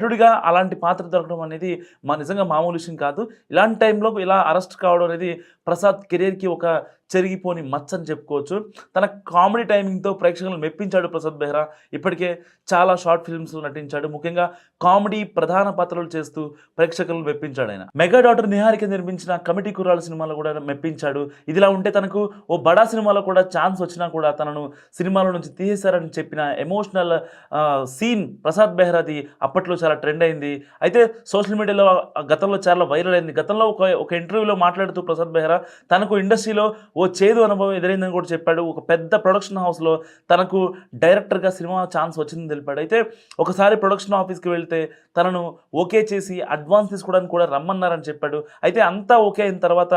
నటుడిగా అలాంటి పాత్ర దొరకడం అనేది మా నిజంగా మామూలు విషయం కాదు. ఇలాంటి టైంలో ఇలా అరెస్ట్ కావడం అనేది ప్రసాద్ కెరీర్కి ఒక చెరిగిపోని మచ్చ అని చెప్పుకోవచ్చు. తన కామెడీ టైమింగ్తో ప్రేక్షకులను మెప్పించాడు ప్రసాద్ బెహ్రా. ఇప్పటికే చాలా షార్ట్ ఫిల్మ్స్ నటించాడు. ముఖ్యంగా కామెడీ ప్రధాన పాత్రలు చేస్తూ ప్రేక్షకులను మెప్పించాడు ఆయన. మెగా డాటర్ నిహారిక నిర్మించిన కమిటీ కుర్రాల సినిమాలో కూడా మెప్పించాడు. ఇదిలా ఉంటే తనకు ఓ బడా సినిమాలో కూడా ఛాన్స్ వచ్చినా కూడా తనను సినిమాలో నుంచి తీసేశారని చెప్పిన ఎమోషనల్ సీన్ ప్రసాద్ బెహ్రాది అప్పట్లో చాలా ట్రెండ్ అయింది. అయితే సోషల్ మీడియాలో గతంలో చాలా వైరల్ అయింది. గతంలో ఒక ఒక ఇంటర్వ్యూలో మాట్లాడుతూ ప్రసాద్ బెహ్రా తనకు ఇండస్ట్రీలో ఓ చేదు అనుభవం ఎదురైందని కూడా చెప్పాడు. ఒక పెద్ద ప్రొడక్షన్ హౌస్లో తనకు డైరెక్టర్గా సినిమా ఛాన్స్ వచ్చిందని తెలిపాడు. అయితే ఒకసారి ప్రొడక్షన్ ఆఫీస్కి వెళ్తే తనను ఓకే చేసి అడ్వాన్స్ తీసుకోవడానికి కూడా రమ్మన్నారని చెప్పాడు. అయితే అంతా ఓకే అయిన తర్వాత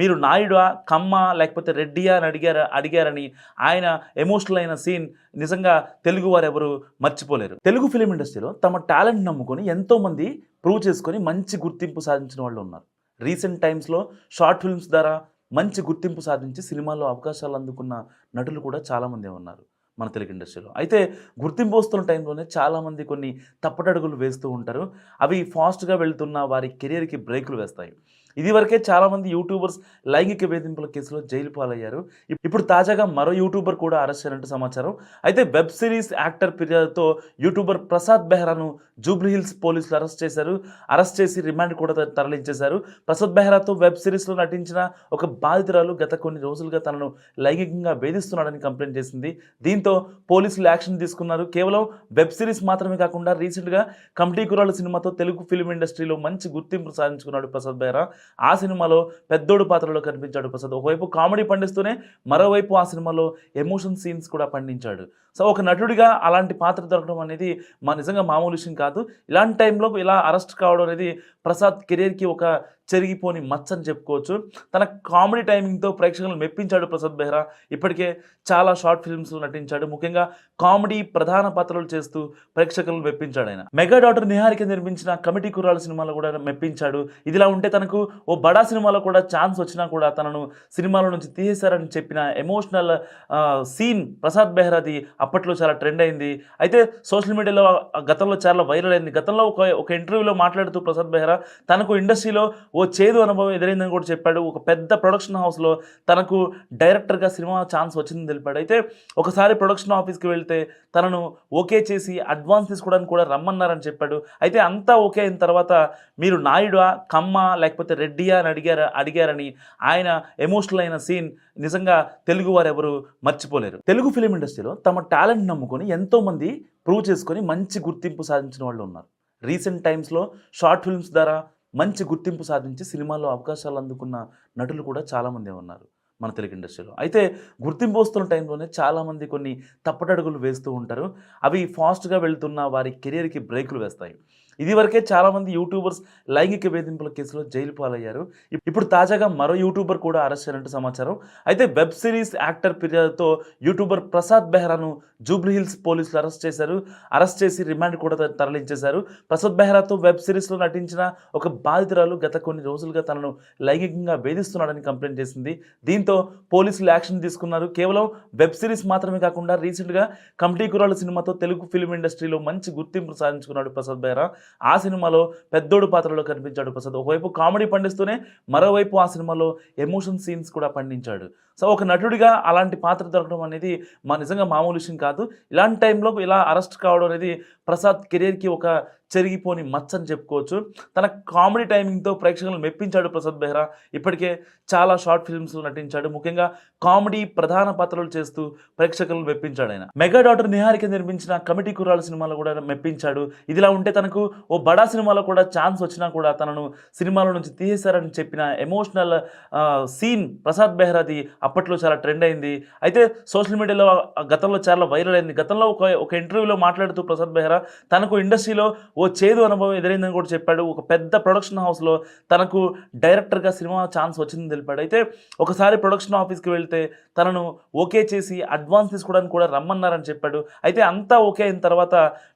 మీరు నాయుడా కమ్మ లేకపోతే రెడ్డియా అని అడిగారు అడిగారని ఆయన ఎమోషనల్ అయిన సీన్ నిజంగా తెలుగు వారు ఎవరు మర్చిపోలేరు. తెలుగు ఫిలిం ఇండస్ట్రీలో తమ టాలెంట్ నమ్ముకొని ఎంతోమంది ప్రూవ్ చేసుకొని మంచి గుర్తింపు సాధించిన వాళ్ళు ఉన్నారు. రీసెంట్ టైమ్స్లో షార్ట్ ఫిల్మ్స్ ద్వారా మంచి గుర్తింపు సాధించి సినిమాల్లో అవకాశాలు అందుకున్న నటులు కూడా చాలామంది ఉన్నారు మన తెలుగు ఇండస్ట్రీలో అయితే గుర్తింపు వస్తున్న టైంలోనే చాలామంది కొన్ని తప్పటడుగులు వేస్తూ ఉంటారు. అవి ఫాస్ట్గా వెళ్తున్న వారి కెరియర్కి బ్రేకులు వేస్తాయి. ఇదివరకే చాలామంది యూట్యూబర్స్ లైంగిక వేధింపుల కేసులో జైలు పాలయ్యారు. ఇప్పుడు తాజాగా మరో యూట్యూబర్ కూడా అరెస్ట్ అయినట్టు సమాచారం. అయితే వెబ్ సిరీస్ యాక్టర్ ఫిర్యాదుతో యూట్యూబర్ ప్రసాద్ బెహ్రాను జూబ్లీహిల్స్ పోలీసులు అరెస్ట్ చేశారు. అరెస్ట్ చేసి రిమాండ్ కూడా తరలించేశారు. ప్రసాద్ బెహ్రాతో వెబ్ సిరీస్లో నటించిన ఒక బాధితురాలు గత కొన్ని రోజులుగా తనను లైంగికంగా వేధిస్తున్నాడని కంప్లైంట్ చేసింది. దీంతో పోలీసులు యాక్షన్ తీసుకున్నారు. కేవలం వెబ్ సిరీస్ మాత్రమే కాకుండా రీసెంట్గా కమిటీ కురాలు సినిమాతో తెలుగు ఫిల్మ్ ఇండస్ట్రీలో మంచి గుర్తింపు సాధించుకున్నాడు ప్రసాద్ బెహ్రా. ఆ సినిమాలో పెద్దోడు పాత్రలో కనిపించాడు ప్రసాద్. ఒకవైపు కామెడీ పండిస్తూనే మరోవైపు ఆ సినిమాలో ఎమోషన్ సీన్స్ కూడా పండించాడు. సో ఒక నటుడిగా అలాంటి పాత్ర దొరకడం అనేది మా నిజంగా మామూలు విషయం కాదు. ఇలాంటి టైంలో ఇలా అరెస్ట్ కావడం అనేది ప్రసాద్ కెరీర్కి ఒక చెరిగిపోని మచ్చ అని చెప్పుకోవచ్చు. తన కామెడీ టైమింగ్తో ప్రేక్షకులను మెప్పించాడు ప్రసాద్ బెహ్రా. ఇప్పటికే చాలా షార్ట్ ఫిల్మ్స్ నటించాడు. ముఖ్యంగా కామెడీ ప్రధాన పాత్రలు చేస్తూ ప్రేక్షకులను మెప్పించాడు ఆయన. మెగా డాటర్ నిహారిక నిర్మించిన కమిటీ కుర్రాల సినిమాలో కూడా మెప్పించాడు. ఇదిలా ఉంటే తనకు ఓ బడా సినిమాలో కూడా ఛాన్స్ వచ్చినా కూడా తనను సినిమాలో నుంచి తీసేశారని చెప్పిన ఎమోషనల్ సీన్ ప్రసాద్ బెహ్రాది అప్పట్లో చాలా ట్రెండ్ అయింది. అయితే సోషల్ మీడియాలో గతంలో చాలా వైరల్ అయింది. గతంలో ఒక ఒక ఇంటర్వ్యూలో మాట్లాడుతూ ప్రసాద్ బెహ్రా తనకు ఇండస్ట్రీలో ఓ చేదు అనుభవం ఎదురైందని కూడా చెప్పాడు. ఒక పెద్ద ప్రొడక్షన్ హౌస్లో తనకు డైరెక్టర్గా సినిమా ఛాన్స్ వచ్చిందని తెలిపాడు. అయితే ఒకసారి ప్రొడక్షన్ ఆఫీస్కి వెళ్తే తనను ఓకే చేసి అడ్వాన్స్ తీసుకోవడానికి కూడా రమ్మన్నారని చెప్పాడు. అయితే అంతా ఓకే అయిన తర్వాత మీరు నాయుడా కమ్మ లేకపోతే రెడ్డియా అని అడిగారు అడిగారని ఆయన ఎమోషనల్ అయిన సీన్ నిజంగా తెలుగు వారు ఎవరు మర్చిపోలేరు. తెలుగు ఫిలిం ఇండస్ట్రీలో తమ టాలెంట్ నమ్ముకొని ఎంతోమంది ప్రూవ్ చేసుకొని మంచి గుర్తింపు సాధించిన వాళ్ళు ఉన్నారు. రీసెంట్ టైమ్స్లో షార్ట్ ఫిల్మ్స్ ద్వారా మంచి గుర్తింపు సాధించి సినిమాల్లో అవకాశాలు అందుకున్న నటులు కూడా చాలామంది ఉన్నారు మన తెలుగు ఇండస్ట్రీలో. అయితే గుర్తింపు వస్తున్న టైంలోనే చాలామంది కొన్ని తప్పటడుగులు వేస్తూ ఉంటారు. అవి ఫాస్ట్గా వెళ్తున్న వారి కెరియర్కి బ్రేకులు వేస్తాయి. ఇదివరకే చాలామంది యూట్యూబర్స్ లైంగిక వేధింపుల కేసులో జైలు పాలయ్యారు. ఇప్పుడు తాజాగా మరో యూట్యూబర్ కూడా అరెస్ట్ అయినట్టు సమాచారం. అయితే వెబ్ సిరీస్ యాక్టర్ ఫిర్యాదుతో యూట్యూబర్ ప్రసాద్ బెహ్రాను జూబ్లీహిల్స్ పోలీసులు అరెస్ట్ చేశారు. అరెస్ట్ చేసి రిమాండ్ కూడా తరలించేశారు. ప్రసాద్ బెహ్రాతో వెబ్ సిరీస్లో నటించిన ఒక బాధితురాలు గత కొన్ని రోజులుగా తనను లైంగికంగా వేధిస్తున్నాడని కంప్లైంట్ చేసింది. దీంతో పోలీసులు యాక్షన్ తీసుకున్నారు. కేవలం వెబ్ సిరీస్ మాత్రమే కాకుండా రీసెంట్గా కమిటీ కురాలు సినిమాతో తెలుగు ఫిల్మ్ ఇండస్ట్రీలో మంచి గుర్తింపు సాధించుకున్నాడు ప్రసాద్ బెహ్రా. ఆ సినిమాలో పెద్దోడు పాత్రలో కనిపించాడు ప్రసాద్. ఒకవైపు కామెడీ పండిస్తూనే మరోవైపు ఆ సినిమాలో ఎమోషన్ సీన్స్ కూడా పండించాడు. సో ఒక నటుడిగా అలాంటి పాత్ర దొరకడం అనేది మా నిజంగా మామూలు విషయం కాదు. ఇలాంటి టైంలో ఇలా అరెస్ట్ కావడం అనేది ప్రసాద్ కెరీర్కి ఒక చెరిగిపోని మచ్చని చెప్పుకోవచ్చు. తన కామెడీ టైమింగ్తో ప్రేక్షకులను మెప్పించాడు ప్రసాద్ బెహ్రా. ఇప్పటికే చాలా షార్ట్ ఫిల్మ్స్ నటించాడు. ముఖ్యంగా కామెడీ ప్రధాన పాత్రలు చేస్తూ ప్రేక్షకులను మెప్పించాడు ఆయన. మెగా డాటర్ నిహారిక నిర్మించిన కమిటీ కుర్రాల సినిమాలో కూడా మెప్పించాడు. ఇదిలా ఉంటే తనకు ఓ బడా సినిమాలో కూడా ఛాన్స్ వచ్చినా కూడా తనను సినిమాలో నుంచి తీసేశారని చెప్పిన ఎమోషనల్ సీన్ ప్రసాద్ బెహ్రాది అప్పట్లో చాలా ట్రెండ్ అయింది. అయితే సోషల్ మీడియాలో గతంలో చాలా వైరల్ అయింది. గతంలో ఒక ఒక ఇంటర్వ్యూలో మాట్లాడుతూ ప్రసాద్ బెహ్రా తనకు ఇండస్ట్రీలో ఓ చేదు అనుభవం ఎదురైందని కూడా చెప్పాడు. ఒక పెద్ద ప్రొడక్షన్ హౌస్లో తనకు డైరెక్టర్గా సినిమా ఛాన్స్ వచ్చిందని తెలిపాడు. అయితే ఒకసారి ప్రొడక్షన్ ఆఫీస్కి వెళ్తే తనను ఓకే చేసి అడ్వాన్స్ తీసుకోవడానికి కూడా రమ్మన్నారని చెప్పాడు. అయితే అంతా ఓకే అయిన తర్వాత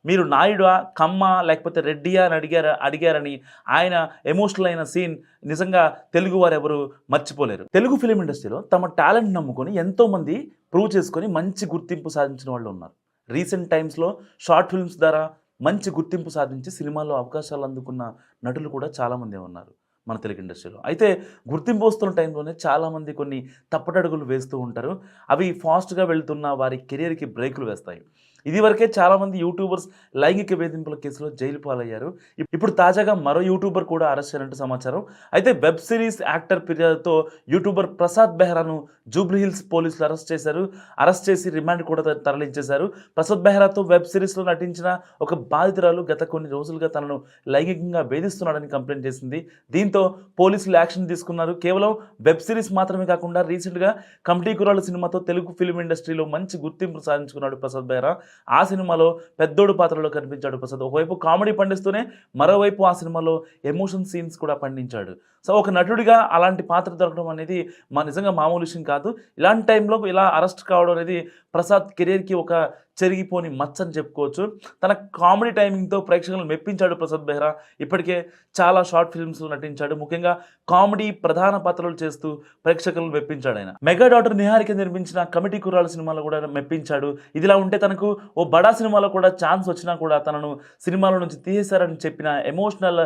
మీరు నాయుడా కమ్మ లేకపోతే రెడ్డియా అని అడిగారు అడిగారని ఆయన ఎమోషనల్ అయిన సీన్ నిజంగా తెలుగు వారు ఎవరు మర్చిపోలేరు. తెలుగు ఫిలిం ఇండస్ట్రీలో తమ టాలెంట్ నమ్ముకొని ఎంతోమంది ప్రూవ్ చేసుకొని మంచి గుర్తింపు సాధించిన వాళ్ళు ఉన్నారు. రీసెంట్ టైమ్స్లో షార్ట్ ఫిల్మ్స్ ద్వారా మంచి గుర్తింపు సాధించి సినిమాల్లో అవకాశాలు అందుకున్న నటులు కూడా చాలామంది ఉన్నారు మన తెలుగు ఇండస్ట్రీలో అయితే గుర్తింపు వస్తున్న టైంలోనే చాలామంది కొన్ని తప్పటడుగులు వేస్తూ ఉంటారు. అవి ఫాస్ట్గా వెళ్తున్న వారి కెరియర్కి బ్రేకులు వేస్తాయి. ఇదివరకే చాలామంది యూట్యూబర్స్ లైంగిక వేధింపుల కేసులో జైలు పాలయ్యారు. ఇప్పుడు తాజాగా మరో యూట్యూబర్ కూడా అరెస్ట్ అయినట్టు సమాచారం. అయితే వెబ్ సిరీస్ యాక్టర్ ఫిర్యాదుతో యూట్యూబర్ ప్రసాద్ బెహ్రాను జూబ్లీహిల్స్ పోలీసులు అరెస్ట్ చేశారు. అరెస్ట్ చేసి రిమాండ్ కూడా తరలించేశారు. ప్రసాద్ బెహ్రాతో వెబ్ సిరీస్లో నటించిన ఒక బాధితురాలు గత కొన్ని రోజులుగా తనను లైంగికంగా వేధిస్తున్నాడని కంప్లైంట్ చేసింది. దీంతో పోలీసులు యాక్షన్ తీసుకున్నారు. కేవలం వెబ్ సిరీస్ మాత్రమే కాకుండా రీసెంట్గా కమిటీ కురాలు సినిమాతో తెలుగు ఫిల్మ్ ఇండస్ట్రీలో మంచి గుర్తింపు సాధించుకున్నాడు ప్రసాద్ బెహ్రా. ఆ సినిమాలో పెద్దోడు పాత్రలో కనిపించాడు ప్రసాద్. ఒకవైపు కామెడీ పండిస్తూనే మరోవైపు ఆ సినిమాలో ఎమోషన్ సీన్స్ కూడా పండించాడు. సో ఒక నటుడిగా అలాంటి పాత్ర దొరకడం అనేది మా నిజంగా మామూలు విషయం కాదు. ఇలాంటి టైంలో ఇలా అరెస్ట్ కావడం అనేది ప్రసాద్ కెరీర్కి ఒక చెరిగిపోని మచ్చ అని చెప్పుకోవచ్చు. తన కామెడీ టైమింగ్తో ప్రేక్షకులను మెప్పించాడు ప్రసాద్ బెహ్రా. ఇప్పటికే చాలా షార్ట్ ఫిల్మ్స్ నటించాడు. ముఖ్యంగా కామెడీ ప్రధాన పాత్రలు చేస్తూ ప్రేక్షకులను మెప్పించాడు ఆయన. మెగా డాటర్ నిహారిక నిర్మించిన కమిటీ కుర్రాల సినిమాలో కూడా మెప్పించాడు. ఇదిలా ఉంటే తనకు ఓ బడా సినిమాలో కూడా ఛాన్స్ వచ్చినా కూడా తనను సినిమాల నుంచి తీసేశారని చెప్పిన ఎమోషనల్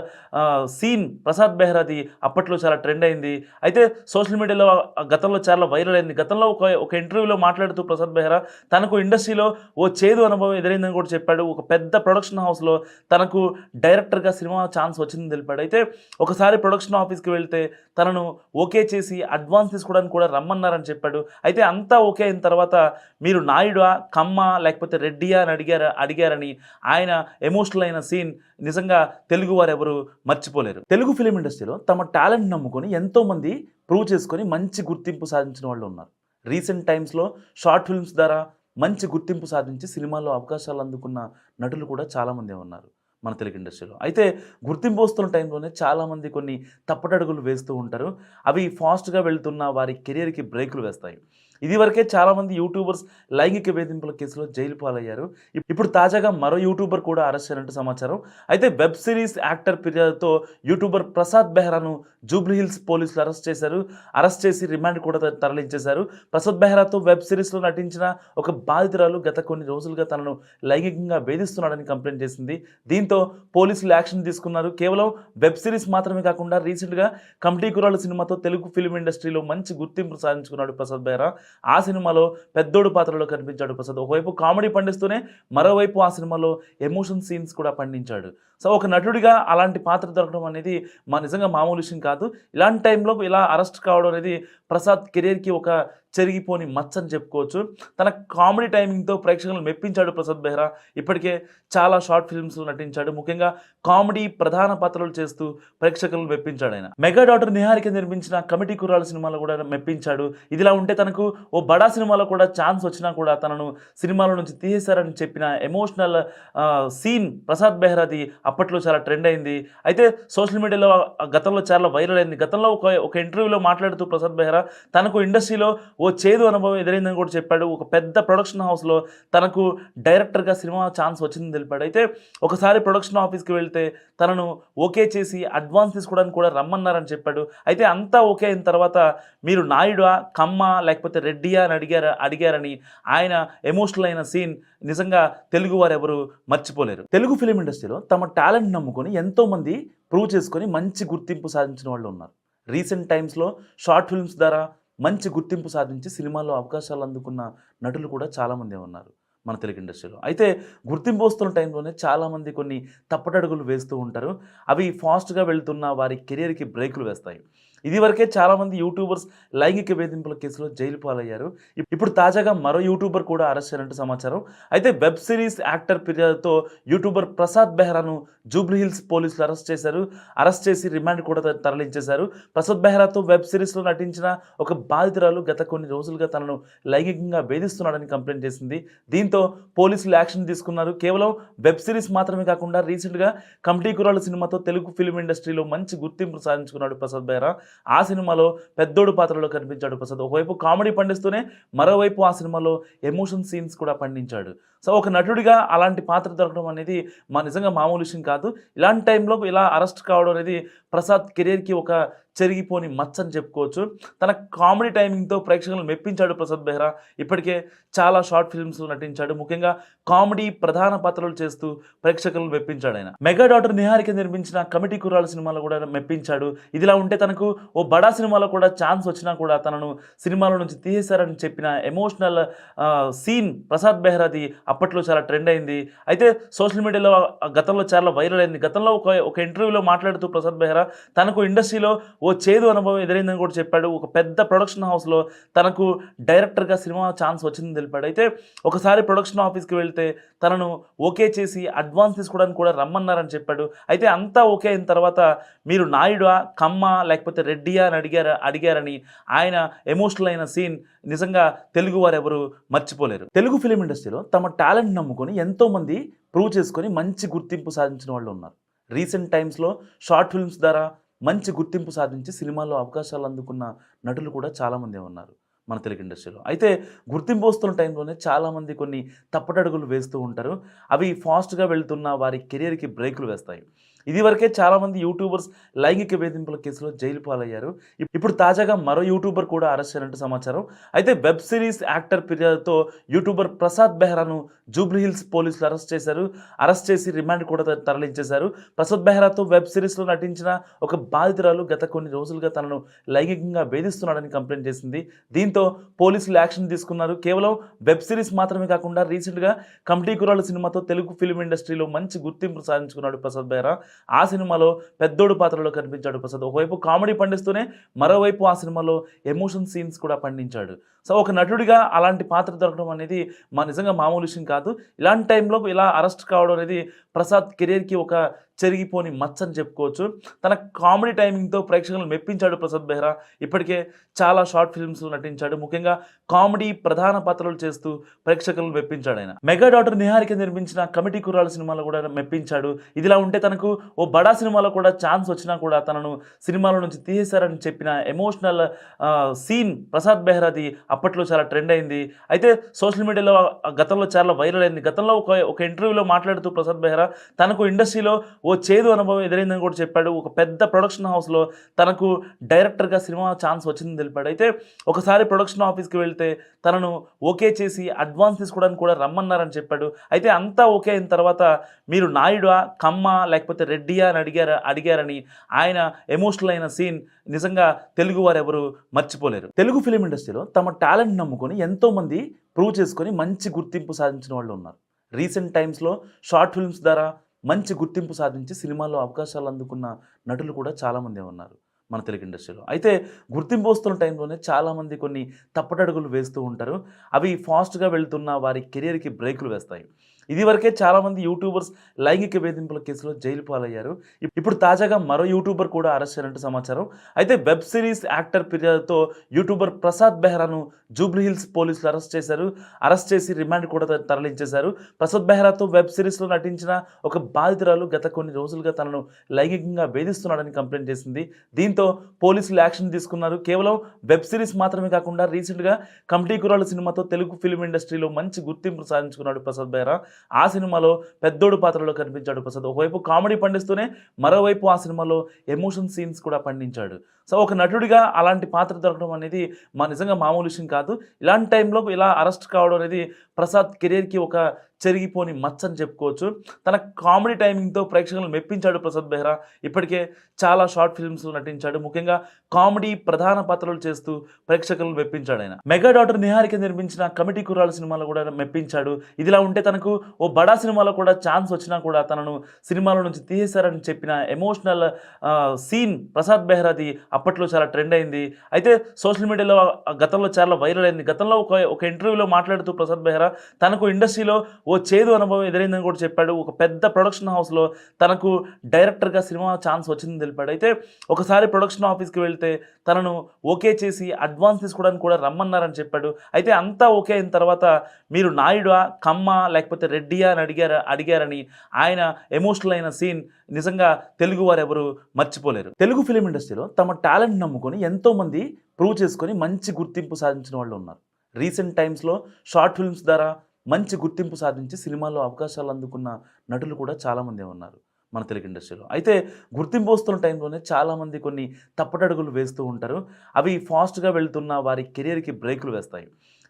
సీన్ ప్రసాద్ బెహ్రాది అప్పట్లో చాలా ట్రెండ్ అయింది. అయితే సోషల్ మీడియాలో ఆ గతంలో చాలా వైరల్ అయింది. గతంలో ఒక ఒక ఇంటర్వ్యూలో మాట్లాడుతూ ప్రసాద్ బెహ్రా తనకు ఇండస్ట్రీలో ఓ చేదు అనుభవం ఎదురైందని కూడా చెప్పాడు. ఒక పెద్ద ప్రొడక్షన్ హౌస్లో తనకు డైరెక్టర్గా సినిమా ఛాన్స్ వచ్చిందని తెలిపాడు. అయితే ఒకసారి ప్రొడక్షన్ ఆఫీస్కి వెళ్తే తనను ఓకే చేసి అడ్వాన్స్ తీసుకోవడానికి కూడా రమ్మన్నారని చెప్పాడు. అయితే అంతా ఓకే అయిన తర్వాత మీరు నాయుడా కమ్మ లేకపోతే రెడ్డియా అని అడిగారు అడిగారని ఆయన ఎమోషనల్ అయిన సీన్ నిజంగా తెలుగు వారు ఎవరు మర్చిపోలేరు. తెలుగు ఫిలిం ఇండస్ట్రీలో తమ టాలెంట్ నమ్ముకొని ఎంతోమంది ప్రూవ్ చేసుకొని మంచి గుర్తింపు సాధించిన వాళ్ళు ఉన్నారు. రీసెంట్ టైమ్స్లో షార్ట్ ఫిల్మ్స్ ద్వారా మంచి గుర్తింపు సాధించి సినిమాల్లో అవకాశాలు అందుకున్న నటులు కూడా చాలామంది ఉన్నారు మన తెలుగు ఇండస్ట్రీలో అయితే గుర్తింపు వస్తున్న టైంలోనే చాలామంది కొన్ని తప్పటడుగులు వేస్తూ ఉంటారు. అవి ఫాస్ట్గా వెళ్తున్న వారి కెరియర్కి బ్రేకులు వేస్తాయి. ఇదివరకే చాలామంది యూట్యూబర్స్ లైంగిక వేధింపుల కేసులో జైలు పాలయ్యారు. ఇప్పుడు తాజాగా మరో యూట్యూబర్ కూడా అరెస్ట్ అయినట్టు సమాచారం. అయితే వెబ్ సిరీస్ యాక్టర్ ఫిర్యాదుతో యూట్యూబర్ ప్రసాద్ బెహ్రాను జూబ్లీహిల్స్ పోలీసులు అరెస్ట్ చేశారు. అరెస్ట్ చేసి రిమాండ్ కూడా తరలించేశారు. ప్రసాద్ బెహ్రాతో వెబ్ సిరీస్లో నటించిన ఒక బాధితురాలు గత కొన్ని రోజులుగా తనను లైంగికంగా వేధిస్తున్నాడని కంప్లైంట్ చేసింది. దీంతో పోలీసులు యాక్షన్ తీసుకున్నారు. కేవలం వెబ్ సిరీస్ మాత్రమే కాకుండా రీసెంట్గా కమిటీ కురాల సినిమాతో తెలుగు ఫిల్మ్ ఇండస్ట్రీలో మంచి గుర్తింపు సాధించుకున్నాడు ప్రసాద్ బెహ్రా. ఆ సినిమాలో పెద్దోడు పాత్రలో కనిపించాడు ప్రసాద్. ఒకవైపు కామెడీ పండిస్తూనే మరోవైపు ఆ సినిమాలో ఎమోషన్ సీన్స్ కూడా పండించాడు. సో ఒక నటుడిగా అలాంటి పాత్ర దొరకడం అనేది మా నిజంగా మామూలు విషయం కాదు. ఇలాంటి టైంలో ఇలా అరెస్ట్ కావడం అనేది ప్రసాద్ కెరీర్కి ఒక చెరిగిపోని మచ్చ అని చెప్పుకోవచ్చు. తన కామెడీ టైమింగ్తో ప్రేక్షకులను మెప్పించాడు ప్రసాద్ బెహ్రా. ఇప్పటికే చాలా షార్ట్ ఫిల్మ్స్ నటించాడు. ముఖ్యంగా కామెడీ ప్రధాన పాత్రలు చేస్తూ ప్రేక్షకులను మెప్పించాడు ఆయన. మెగా డాటర్ నిహారిక నిర్మించిన కమిటీ కుర్రాల సినిమాలో కూడా మెప్పించాడు. ఇదిలా ఉంటే తనకు ఓ బడా సినిమాలో కూడా ఛాన్స్ వచ్చినా కూడా తనను సినిమాల నుంచి తీసేశారని చెప్పిన ఎమోషనల్ సీన్ ప్రసాద్ బెహ్రాది అప్పట్లో చాలా ట్రెండ్ అయింది. అయితే సోషల్ మీడియాలో ఆ గతంలో చాలా వైరల్ అయింది. గతంలో ఒక ఒక ఇంటర్వ్యూలో మాట్లాడుతూ ప్రసాద్ బెహ్రా తనకు ఇండస్ట్రీలో ఓ చేదు అనుభవం ఎదురైందని కూడా చెప్పాడు. ఒక పెద్ద ప్రొడక్షన్ హౌస్లో తనకు డైరెక్టర్గా సినిమా ఛాన్స్ వచ్చిందని తెలిపాడు. అయితే ఒకసారి ప్రొడక్షన్ ఆఫీస్కి వెళ్తే తనను ఓకే చేసి అడ్వాన్స్ తీసుకోవడానికి కూడా రమ్మన్నారని చెప్పాడు. అయితే అంతా ఓకే అయిన తర్వాత మీరు నాయుడా కమ్మ లేకపోతే రెడ్డియా అని అడిగారు అడిగారని ఆయన ఎమోషనల్ అయిన సీన్ నిజంగా తెలుగు వారు ఎవరు మర్చిపోలేరు. తెలుగు ఫిలిం ఇండస్ట్రీలో తమ టాలెంట్ నమ్ముకొని ఎంతోమంది ప్రూవ్ చేసుకొని మంచి గుర్తింపు సాధించిన వాళ్ళు ఉన్నారు. రీసెంట్ టైమ్స్లో షార్ట్ ఫిల్మ్స్ ద్వారా మంచి గుర్తింపు సాధించి సినిమాల్లో అవకాశాలు అందుకున్న నటులు కూడా చాలామంది ఉన్నారు మన తెలుగు ఇండస్ట్రీలో. అయితే గుర్తింపు వస్తున్న టైంలోనే చాలామంది కొన్ని తప్పటడుగులు వేస్తూ ఉంటారు. అవి ఫాస్ట్గా వెళ్తున్న వారి కెరియర్కి బ్రేకులు వేస్తాయి. ఇదివరకే చాలామంది యూట్యూబర్స్ లైంగిక వేధింపుల కేసులో జైలు పాలయ్యారు. ఇప్పుడు తాజాగా మరో యూట్యూబర్ కూడా అరెస్ట్ అయినట్టు సమాచారం. అయితే వెబ్ సిరీస్ యాక్టర్ ఫిర్యాదుతో యూట్యూబర్ ప్రసాద్ బెహ్రాను జూబ్లీహిల్స్ పోలీసులు అరెస్ట్ చేశారు. అరెస్ట్ చేసి రిమాండ్ కూడా తరలించేశారు. ప్రసాద్ బెహ్రాతో వెబ్ సిరీస్లో నటించిన ఒక బాధితురాలు గత కొన్ని రోజులుగా తనను లైంగికంగా వేధిస్తున్నాడని కంప్లైంట్ చేసింది. దీంతో పోలీసులు యాక్షన్ తీసుకున్నారు. కేవలం వెబ్ సిరీస్ మాత్రమే కాకుండా రీసెంట్గా కమిటీ కురాలు సినిమాతో తెలుగు ఫిల్మ్ ఇండస్ట్రీలో మంచి గుర్తింపు సాధించుకున్నాడు ప్రసాద్ బెహ్రా. ఆ సినిమాలో పెద్దోడు పాత్రలో కనిపించాడు ప్రసాద్. ఒకవైపు కామెడీ పండిస్తూనే మరోవైపు ఆ సినిమాలో ఎమోషన్ సీన్స్ కూడా పండించాడు. సో ఒక నటుడిగా అలాంటి పాత్ర దొరకడం అనేది మా నిజంగా మామూలు విషయం కాదు. ఇలాంటి టైంలో ఇలా అరెస్ట్ కావడం అనేది ప్రసాద్ కెరీర్కి ఒక చెరిగిపోని మచ్చ అని చెప్పుకోవచ్చు. తన కామెడీ టైమింగ్తో ప్రేక్షకులను మెప్పించాడు ప్రసాద్ బెహ్రా. ఇప్పటికే చాలా షార్ట్ ఫిల్మ్స్ నటించాడు. ముఖ్యంగా కామెడీ ప్రధాన పాత్రలు చేస్తూ ప్రేక్షకులను మెప్పించాడు ఆయన. మెగా డాటర్ నిహారిక నిర్మించిన కమిటీ కుర్రాల సినిమాలో కూడా మెప్పించాడు. ఇదిలా ఉంటే తనకు ఓ బడా సినిమాలో కూడా ఛాన్స్ వచ్చినా కూడా తనను సినిమాలో నుంచి తీసేశారని చెప్పిన ఎమోషనల్ సీన్ ప్రసాద్ బెహ్రాది అప్పట్లో చాలా ట్రెండ్ అయింది. అయితే సోషల్ మీడియాలో గతంలో చాలా వైరల్ అయింది. గతంలో ఒక ఒక ఇంటర్వ్యూలో మాట్లాడుతూ ప్రసాద్ బెహ్రా తనకు ఇండస్ట్రీలో ఓ చేదు అనుభవం ఎదురైందని కూడా చెప్పాడు. ఒక పెద్ద ప్రొడక్షన్ హౌస్లో తనకు డైరెక్టర్గా సినిమా ఛాన్స్ వచ్చిందని తెలిపాడు. అయితే ఒకసారి ప్రొడక్షన్ ఆఫీస్కి వెళ్తే తనను ఓకే చేసి అడ్వాన్స్ తీసుకోవడానికి కూడా రమ్మన్నారని చెప్పాడు. అయితే అంతా ఓకే అయిన తర్వాత మీరు నాయుడా కమ్మ లేకపోతే రెడ్డియా అని అడిగారు అడిగారని ఆయన ఎమోషనల్ అయిన సీన్ నిజంగా తెలుగు వారు ఎవరు మర్చిపోలేరు. తెలుగు ఫిలిం ఇండస్ట్రీలో తమ టాలెంట్ నమ్ముకొని ఎంతోమంది ప్రూవ్ చేసుకొని మంచి గుర్తింపు సాధించిన వాళ్ళు ఉన్నారు. రీసెంట్ టైమ్స్లో షార్ట్ ఫిల్మ్స్ ద్వారా మంచి గుర్తింపు సాధించి సినిమాల్లో అవకాశాలు అందుకున్న నటులు కూడా చాలామంది ఉన్నారు మన తెలుగు ఇండస్ట్రీలో. అయితే గుర్తింపు వస్తున్న టైంలోనే చాలామంది కొన్ని తప్పటడుగులు వేస్తూ ఉంటారు. అవి ఫాస్ట్గా వెళ్తున్న వారి కెరియర్కి బ్రేకులు వేస్తాయి. ఇదివరకే చాలామంది యూట్యూబర్స్ లైంగిక వేధింపుల కేసులో జైలు పాలయ్యారు. ఇప్పుడు తాజాగా మరో యూట్యూబర్ కూడా అరెస్ట్ అయినట్టు సమాచారం. అయితే వెబ్ సిరీస్ యాక్టర్ ఫిర్యాదుతో యూట్యూబర్ ప్రసాద్ బెహ్రాను జూబ్లీహిల్స్ పోలీసులు అరెస్ట్ చేశారు. అరెస్ట్ చేసి రిమాండ్ కూడా తరలించేశారు. ప్రసాద్ బెహ్రాతో వెబ్ సిరీస్లో నటించిన ఒక బాధితురాలు గత కొన్ని రోజులుగా తనను లైంగికంగా వేధిస్తున్నాడని కంప్లైంట్ చేసింది. దీంతో పోలీసులు యాక్షన్ తీసుకున్నారు. కేవలం వెబ్ సిరీస్ మాత్రమే కాకుండా రీసెంట్గా కమిటీ కురాలు సినిమాతో తెలుగు ఫిల్మ్ ఇండస్ట్రీలో మంచి గుర్తింపు సాధించుకున్నాడు ప్రసాద్ బెహ్రా. ఆ సినిమాలో పెద్దోడు పాత్రలో కనిపించాడు ప్రసాద్. ఒకవైపు కామెడీ పండిస్తూనే మరోవైపు ఆ సినిమాలో ఎమోషన్ సీన్స్ కూడా పండించాడు. సో ఒక నటుడిగా అలాంటి పాత్ర దొరకడం అనేది మా నిజంగా మామూలు విషయం కాదు. ఇలాంటి టైంలో ఇలా అరెస్ట్ కావడం అనేది ప్రసాద్ కెరీర్కి ఒక చెరిగిపోని మచ్చ అని చెప్పుకోవచ్చు. తన కామెడీ టైమింగ్తో ప్రేక్షకులను మెప్పించాడు ప్రసాద్ బెహ్రా. ఇప్పటికే చాలా షార్ట్ ఫిల్మ్స్ నటించాడు. ముఖ్యంగా కామెడీ ప్రధాన పాత్రలు చేస్తూ ప్రేక్షకులను మెప్పించాడు ఆయన. మెగా డాటర్ నిహారిక నిర్మించిన కమిటీ కుర్రాల సినిమాలో కూడా మెప్పించాడు. ఇదిలా ఉంటే తనకు ఓ బడా సినిమాలో కూడా ఛాన్స్ వచ్చినా కూడా తనను సినిమాలో నుంచి తీసేశారని చెప్పిన ఎమోషనల్ సీన్ ప్రసాద్ బెహ్రాది అప్పట్లో చాలా ట్రెండ్ అయింది. అయితే సోషల్ మీడియాలో గతంలో చాలా వైరల్ అయింది. గతంలో ఒక ఒక ఇంటర్వ్యూలో మాట్లాడుతూ ప్రసాద్ బెహ్రా తనకు ఇండస్ట్రీలో ఓ చేదు అనుభవం ఎదురైందని కూడా చెప్పాడు. ఒక పెద్ద ప్రొడక్షన్ హౌస్లో తనకు డైరెక్టర్గా సినిమా ఛాన్స్ వచ్చిందని తెలిపాడు. అయితే ఒకసారి ప్రొడక్షన్ ఆఫీస్కి వెళ్తే తనను ఓకే చేసి అడ్వాన్స్ తీసుకోవడానికి కూడా రమ్మన్నారని చెప్పాడు. అయితే అంతా ఓకే అయిన తర్వాత మీరు నాయుడా కమ్మ లేకపోతే రెడ్డియా అని అడిగారు అడిగారని ఆయన ఎమోషనల్ అయిన సీన్ నిజంగా తెలుగు వారు ఎవరు మర్చిపోలేరు. తెలుగు ఫిలిం ఇండస్ట్రీలో తమ టాలెంట్ నమ్ముకొని ఎంతోమంది ప్రూవ్ చేసుకొని మంచి గుర్తింపు సాధించిన వాళ్ళు ఉన్నారు. రీసెంట్ టైమ్స్లో షార్ట్ ఫిల్మ్స్ ద్వారా మంచి గుర్తింపు సాధించి సినిమాల్లో అవకాశాలు అందుకున్న నటులు కూడా చాలామంది ఉన్నారు మన తెలుగు ఇండస్ట్రీలో. అయితే గుర్తింపు వస్తున్న టైంలోనే చాలామంది కొన్ని తప్పటడుగులు వేస్తూ ఉంటారు. అవి ఫాస్ట్గా వెళ్తున్న వారి కెరియర్కి బ్రేకులు వేస్తాయి. ఇదివరకే చాలామంది యూట్యూబర్స్ లైంగిక వేధింపుల కేసులో జైలు పాలయ్యారు. ఇప్పుడు తాజాగా మరో యూట్యూబర్ కూడా అరెస్ట్ అయినట్టు సమాచారం. అయితే వెబ్ సిరీస్ యాక్టర్ ఫిర్యాదుతో యూట్యూబర్ ప్రసాద్ బెహ్రాను జూబ్లీహిల్స్ పోలీసులు అరెస్ట్ చేశారు. అరెస్ట్ చేసి రిమాండ్ కూడా తరలించేశారు. ప్రసాద్ బెహ్రాతో వెబ్ సిరీస్లో నటించిన ఒక బాధితురాలు గత కొన్ని రోజులుగా తనను లైంగికంగా వేధిస్తున్నాడని కంప్లైంట్ చేసింది. దీంతో పోలీసులు యాక్షన్ తీసుకున్నారు. కేవలం వెబ్ సిరీస్ మాత్రమే కాకుండా రీసెంట్గా కమిటీ కురాలు సినిమాతో తెలుగు ఫిల్మ్ ఇండస్ట్రీలో మంచి గుర్తింపు సాధించుకున్నాడు ప్రసాద్ బెహ్రా. ఆ సినిమాలో పెద్దోడు పాత్రలో కనిపించాడు ప్రసాద్. ఒకవైపు కామెడీ పండిస్తూనే మరోవైపు ఆ సినిమాలో ఎమోషన్ సీన్స్ కూడా పండించాడు. సో ఒక నటుడిగా అలాంటి పాత్ర దొరకడం అనేది మా నిజంగా మామూలు విషయం కాదు. ఇలాంటి టైంలో ఇలా అరెస్ట్ కావడం అనేది ప్రసాద్ కెరీర్కి ఒక చెరిగిపోని మచ్చని చెప్పుకోవచ్చు. తన కామెడీ టైమింగ్తో ప్రేక్షకులను మెప్పించాడు ప్రసాద్ బెహ్రా. ఇప్పటికే చాలా షార్ట్ ఫిల్మ్స్ నటించాడు. ముఖ్యంగా కామెడీ ప్రధాన పాత్రలు చేస్తూ ప్రేక్షకులను మెప్పించాడు ఆయన. మెగా డాటర్ నిహారిక నిర్మించిన కమిటీ కుర్రాల సినిమాలో కూడా మెప్పించాడు. ఇదిలా ఉంటే తనకు ఓ బడా సినిమాలో కూడా ఛాన్స్ వచ్చినా కూడా తనను సినిమాల నుంచి తీసేశారని చెప్పిన ఎమోషనల్ సీన్ ప్రసాద్ బెహ్రాది అప్పట్లో చాలా ట్రెండ్ అయింది. అయితే సోషల్ మీడియాలో గతంలో చాలా వైరల్ అయింది. గతంలో ఒక ఒక ఇంటర్వ్యూలో మాట్లాడుతూ ప్రసాద్ బెహ్రా తనకు ఇండస్ట్రీలో ఓ చేదు అనుభవం ఎదురైందని కూడా చెప్పాడు. ఒక పెద్ద ప్రొడక్షన్ హౌస్లో తనకు డైరెక్టర్గా సినిమా ఛాన్స్ వచ్చిందని తెలిపాడు. అయితే ఒకసారి ప్రొడక్షన్ ఆఫీస్కి వెళ్తే తనను ఓకే చేసి అడ్వాన్స్ తీసుకోవడానికి కూడా రమ్మన్నారని చెప్పాడు. అయితే అంతా ఓకే అయిన తర్వాత మీరు నాయుడా కమ్మ లేకపోతే రెడ్డియా అని అడిగారు అడిగారని ఆయన ఎమోషనల్ అయిన సీన్ నిజంగా తెలుగు వారు ఎవరు మర్చిపోలేరు. తెలుగు ఫిలిం ఇండస్ట్రీలో తమ టాలెంట్ నమ్ముకొని ఎంతోమంది ప్రూవ్ చేసుకొని మంచి గుర్తింపు సాధించిన వాళ్ళు ఉన్నారు. రీసెంట్ టైమ్స్లో షార్ట్ ఫిల్మ్స్ ద్వారా మంచి గుర్తింపు సాధించి సినిమాల్లో అవకాశాలు అందుకున్న నటులు కూడా చాలామందే ఉన్నారు మన తెలుగు ఇండస్ట్రీలో. అయితే గుర్తింపు వస్తున్న టైంలోనే చాలామంది కొన్ని తప్పటడుగులు వేస్తూ ఉంటారు. అవి ఫాస్ట్గా వెళ్తున్న వారి కెరియర్కి బ్రేకులు వేస్తాయి.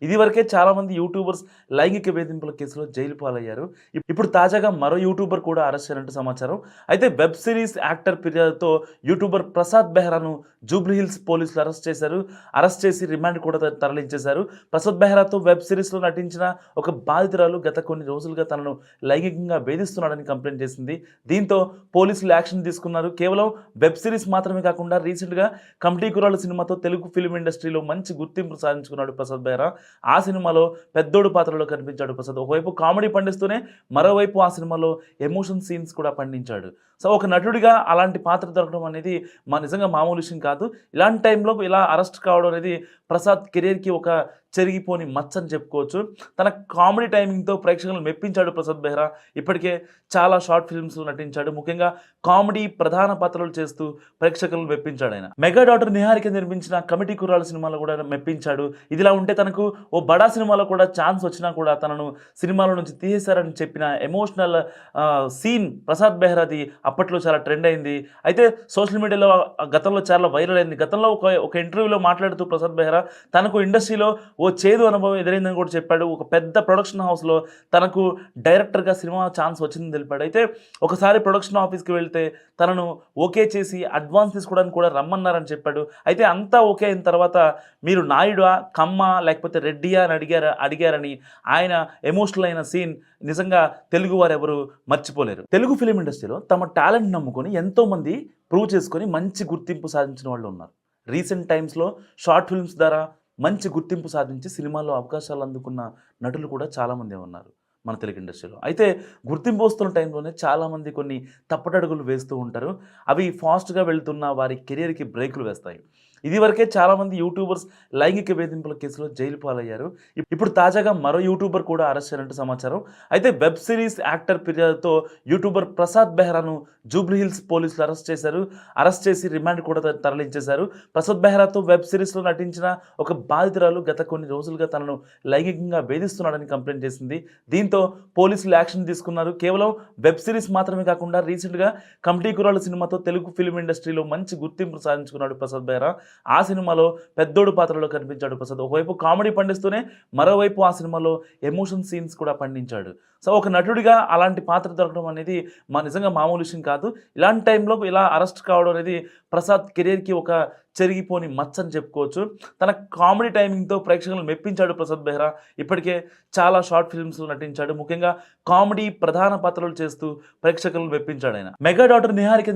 ఇదివరకే చాలామంది యూట్యూబర్స్ లైంగిక వేధింపుల కేసులో జైలు పాలయ్యారు. ఇప్పుడు తాజాగా మరో యూట్యూబర్ కూడా అరెస్ట్ అయినట్టు సమాచారం. అయితే వెబ్ సిరీస్ యాక్టర్ ఫిర్యాదుతో యూట్యూబర్ ప్రసాద్ బెహ్రాను జూబ్లీహిల్స్ పోలీసులు అరెస్ట్ చేశారు. అరెస్ట్ చేసి రిమాండ్ కూడా తరలించేశారు. ప్రసాద్ బెహ్రాతో వెబ్ సిరీస్లో నటించిన ఒక బాధితురాలు గత కొన్ని రోజులుగా తనను లైంగికంగా వేధిస్తున్నాడని కంప్లైంట్ చేసింది. దీంతో పోలీసులు యాక్షన్ తీసుకున్నారు. కేవలం వెబ్ సిరీస్ మాత్రమే కాకుండా రీసెంట్గా కమిటీ కురాల సినిమాతో తెలుగు ఫిల్మ్ ఇండస్ట్రీలో మంచి గుర్తింపు సాధించుకున్నాడు ప్రసాద్ బెహ్రా. ఆ సినిమాలో పెద్దోడు పాత్రలో కనిపించాడు ప్రసాద్. ఒకవైపు కామెడీ పండిస్తూనే మరోవైపు ఆ సినిమాలో ఎమోషన్ సీన్స్ కూడా పండించాడు. సో ఒక నటుడిగా అలాంటి పాత్ర దొరకడం అనేది మా నిజంగా మామూలు విషయం కాదు. ఇలాంటి టైంలో ఇలా అరెస్ట్ కావడం అనేది ప్రసాద్ కెరీర్కి ఒక చెరిగిపోని మచ్చ అని చెప్పుకోవచ్చు. తన కామెడీ టైమింగ్తో ప్రేక్షకులను మెప్పించాడు ప్రసాద్ బెహ్రా. ఇప్పటికే చాలా షార్ట్ ఫిల్మ్స్లో నటించాడు. ముఖ్యంగా కామెడీ ప్రధాన పాత్రలు చేస్తూ ప్రేక్షకులను మెప్పించాడు ఆయన. మెగా డాటర్ నిహారిక నిర్మించిన కమిటీ కుర్రాల సినిమాలో కూడా మెప్పించాడు. ఇదిలా ఉంటే తనకు ఓ బడా సినిమాలో కూడా ఛాన్స్ వచ్చినా కూడా తనను సినిమాల నుంచి తీసేశారని చెప్పిన ఎమోషనల్ సీన్ ప్రసాద్ బెహ్రాది అప్పట్లో చాలా ట్రెండ్ అయింది. అయితే సోషల్ మీడియాలో గతంలో చాలా వైరల్ అయింది. గతంలో ఒక ఒక ఇంటర్వ్యూలో మాట్లాడుతూ ప్రసాద్ బెహ్రా తనకు ఇండస్ట్రీలో ఓ చేదు అనుభవం ఎదురైందని కూడా చెప్పాడు. ఒక పెద్ద ప్రొడక్షన్ హౌస్లో తనకు డైరెక్టర్గా సినిమా ఛాన్స్ వచ్చిందని తెలిపాడు. అయితే ఒకసారి ప్రొడక్షన్ ఆఫీస్కి వెళ్తే తనను ఓకే చేసి అడ్వాన్స్ తీసుకోవడానికి కూడా రమ్మన్నారని చెప్పాడు. అయితే అంతా ఓకే అయిన తర్వాత మీరు నాయుడా కమ్మ లేకపోతే రెడ్డియా అని అడిగారు అడిగారని ఆయన ఎమోషనల్ అయిన సీన్ నిజంగా తెలుగు వారు ఎవరు మర్చిపోలేరు. తెలుగు ఫిలిం ఇండస్ట్రీలో తమ టాలెంట్ నమ్ముకొని ఎంతోమంది ప్రూవ్ చేసుకొని మంచి గుర్తింపు సాధించిన వాళ్ళు ఉన్నారు. రీసెంట్ టైమ్స్లో షార్ట్ ఫిల్మ్స్ ద్వారా మంచి గుర్తింపు సాధించి సినిమాల్లో అవకాశాలు అందుకున్న నటులు కూడా చాలామంది ఉన్నారు మన తెలుగు ఇండస్ట్రీలో. అయితే గుర్తింపు వస్తున్న టైంలోనే చాలామంది కొన్ని తప్పటడుగులు వేస్తూ ఉంటారు. అవి ఫాస్ట్గా వెళ్తున్న వారి కెరియర్కి బ్రేకులు వేస్తాయి. ఇదివరకే చాలామంది యూట్యూబర్స్ లైంగిక వేధింపుల కేసులో జైలు పాలయ్యారు. ఇప్పుడు తాజాగా మరో యూట్యూబర్ కూడా అరెస్ట్ అయినట్టు సమాచారం. అయితే వెబ్ సిరీస్ యాక్టర్ ఫిర్యాదుతో యూట్యూబర్ ప్రసాద్ బెహ్రాను జూబ్లీహిల్స్ పోలీసులు అరెస్ట్ చేశారు. అరెస్ట్ చేసి రిమాండ్ కూడా తరలించేశారు. ప్రసాద్ బెహ్రాతో వెబ్ సిరీస్లో నటించిన ఒక బాధితురాలు గత కొన్ని రోజులుగా తనను లైంగికంగా వేధిస్తున్నాడని కంప్లైంట్ చేసింది. దీంతో పోలీసులు యాక్షన్ తీసుకున్నారు. కేవలం వెబ్ సిరీస్ మాత్రమే కాకుండా రీసెంట్గా కమిటీ కురాల సినిమాతో తెలుగు ఫిల్మ్ ఇండస్ట్రీలో మంచి గుర్తింపు సాధించుకున్నాడు ప్రసాద్ బెహ్రా. ఆ సినిమాలో పెద్దోడు పాత్రలో కనిపించాడు ప్రసాద్. ఒకవైపు కామెడీ పండిస్తూనే మరోవైపు ఆ సినిమాలో ఎమోషన్ సీన్స్ కూడా పండించాడు. సో ఒక నటుడిగా అలాంటి పాత్ర దొరకడం అనేది మా నిజంగా మామూలు విషయం కాదు. ఇలాంటి టైంలో ఇలా అరెస్ట్ కావడం అనేది ప్రసాద్ కెరీర్కి ఒక చెరిగిపోని మచ్చ అని చెప్పుకోవచ్చు. తన కామెడీ టైమింగ్తో ప్రేక్షకులను మెప్పించాడు ప్రసాద్ బెహ్రా. ఇప్పటికే చాలా షార్ట్ ఫిల్మ్స్లో నటించాడు. ముఖ్యంగా కామెడీ ప్రధాన పాత్రలు చేస్తూ ప్రేక్షకులను మెప్పించాడు ఆయన. Mega daughter Niharika